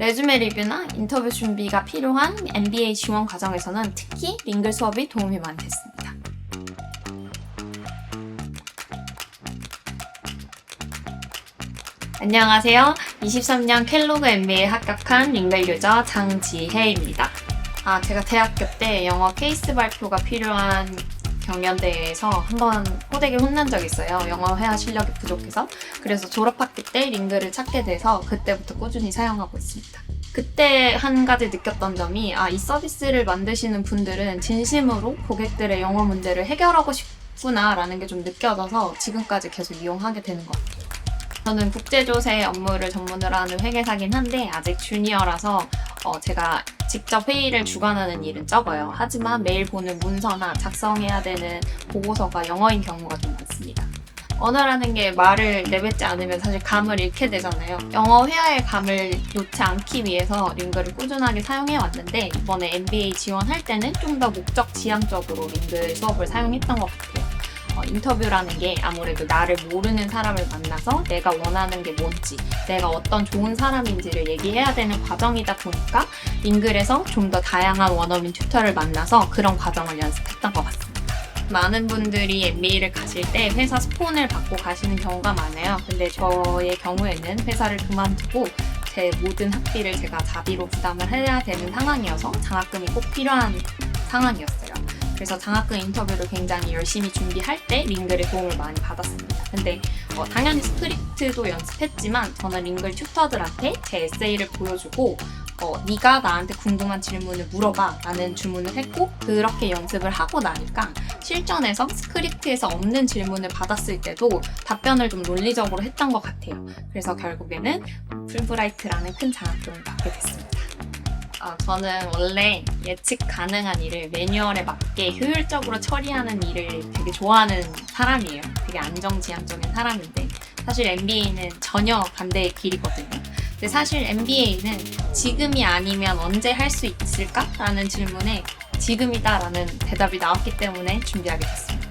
레주메 리뷰나 인터뷰 준비가 필요한 MBA 지원 과정에서는 특히 링글 수업이 도움이 많이 됐습니다. 안녕하세요. 23년 켈로그 MBA에 합격한 링글 유저 장지혜입니다. 아, 제가 대학교 때 영어 케이스 발표가 필요한 경연대회에서 한 번 호되게 혼난 적이 있어요. 영어 회화 실력이 부족해서. 그래서 졸업학기 때 링글을 찾게 돼서 그때부터 꾸준히 사용하고 있습니다. 그때 한 가지 느꼈던 점이 아, 이 서비스를 만드시는 분들은 진심으로 고객들의 영어 문제를 해결하고 싶구나라는 게 좀 느껴져서 지금까지 계속 이용하게 되는 것 같아요. 저는 국제조세 업무를 전문으로 하는 회계사긴 한데 아직 주니어라서 어, 제가 직접 회의를 주관하는 일은 적어요. 하지만 매일 보는 문서나 작성해야 되는 보고서가 영어인 경우가 좀 많습니다. 언어라는 게 말을 내뱉지 않으면 사실 감을 잃게 되잖아요. 영어 회화의 감을 놓지 않기 위해서 링글을 꾸준하게 사용해 왔는데 이번에 MBA 지원할 때는 좀 더 목적 지향적으로 링글 수업을 사용했던 것 같아요. 어, 인터뷰라는 게 아무래도 나를 모르는 사람을 만나서 내가 원하는 게 뭔지, 내가 어떤 좋은 사람인지를 얘기해야 되는 과정이다 보니까 링글에서 좀 더 다양한 원어민 튜터를 만나서 그런 과정을 연습했던 것 같습니다. 많은 분들이 MBA를 가실 때 회사 스폰을 받고 가시는 경우가 많아요. 근데 저의 경우에는 회사를 그만두고 제 모든 학비를 제가 자비로 부담을 해야 되는 상황이어서 장학금이 꼭 필요한 상황이었어요. 그래서 장학금 인터뷰를 굉장히 열심히 준비할 때 링글의 도움을 많이 받았습니다. 근데 어, 당연히 스크립트도 연습했지만 저는 링글 튜터들한테 제 에세이를 보여주고 어, 네가 나한테 궁금한 질문을 물어봐 라는 주문을 했고 그렇게 연습을 하고 나니까 실전에서 스크립트에서 없는 질문을 받았을 때도 답변을 좀 논리적으로 했던 것 같아요. 그래서 결국에는 풀브라이트라는 큰 장학금을 받게 됐습니다. 어, 저는 원래 예측 가능한 일을 매뉴얼에 맞게 효율적으로 처리하는 일을 되게 좋아하는 사람이에요. 되게 안정지향적인 사람인데 사실 MBA는 전혀 반대의 길이거든요. 근데 사실 MBA는 지금이 아니면 언제 할 수 있을까? 라는 질문에 지금이다라는 대답이 나왔기 때문에 준비하게 됐습니다.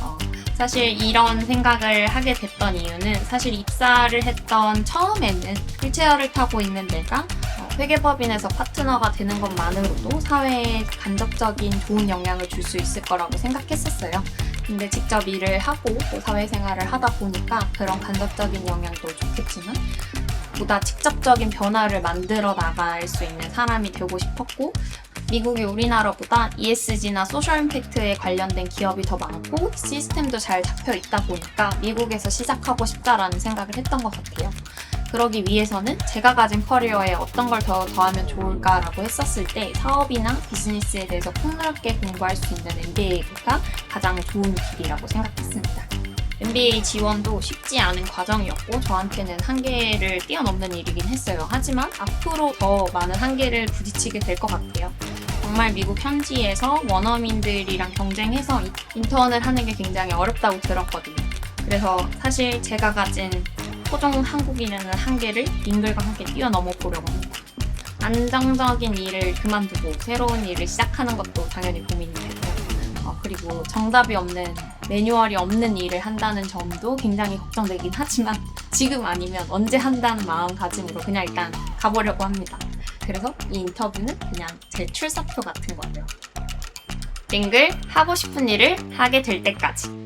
어, 사실 이런 생각을 하게 됐던 이유는 사실 입사를 했던 처음에는 휠체어를 타고 있는 내가 어, 회계법인에서 파트너가 되는 것만으로도 사회에 간접적인 좋은 영향을 줄 수 있을 거라고 생각했었어요. 근데 직접 일을 하고 또 사회생활을 하다 보니까 그런 간접적인 영향도 좋겠지만 보다 직접적인 변화를 만들어 나갈 수 있는 사람이 되고 싶었고 미국이 우리나라보다 ESG나 소셜 임팩트에 관련된 기업이 더 많고 시스템도 잘 잡혀 있다 보니까 미국에서 시작하고 싶다라는 생각을 했던 것 같아요. 그러기 위해서는 제가 가진 커리어에 어떤 걸 더 더하면 좋을까라고 했었을 때 사업이나 비즈니스에 대해서 폭넓게 공부할 수 있는 MBA가 가장 좋은 길이라고 생각했습니다. MBA 지원도 쉽지 않은 과정이었고 저한테는 한계를 뛰어넘는 일이긴 했어요. 하지만 앞으로 더 많은 한계를 부딪히게 될 것 같아요. 정말 미국 현지에서 원어민들이랑 경쟁해서 이- 인턴을 하는 게 굉장히 어렵다고 들었거든요. 그래서 사실 제가 가진 토종 한국인이라는 한계를 링글과 함께 뛰어넘어 보려고 합니다. 안정적인 일을 그만두고 새로운 일을 시작하는 것도 당연히 고민이 되고요. 어, 그리고 정답이 없는 매뉴얼이 없는 일을 한다는 점도 굉장히 걱정되긴 하지만 지금 아니면 언제 한다는 마음가짐으로 그냥 일단 가보려고 합니다. 그래서 이 인터뷰는 그냥 제 출사표 같은 거예요. 링글 하고 싶은 일을 하게 될 때까지.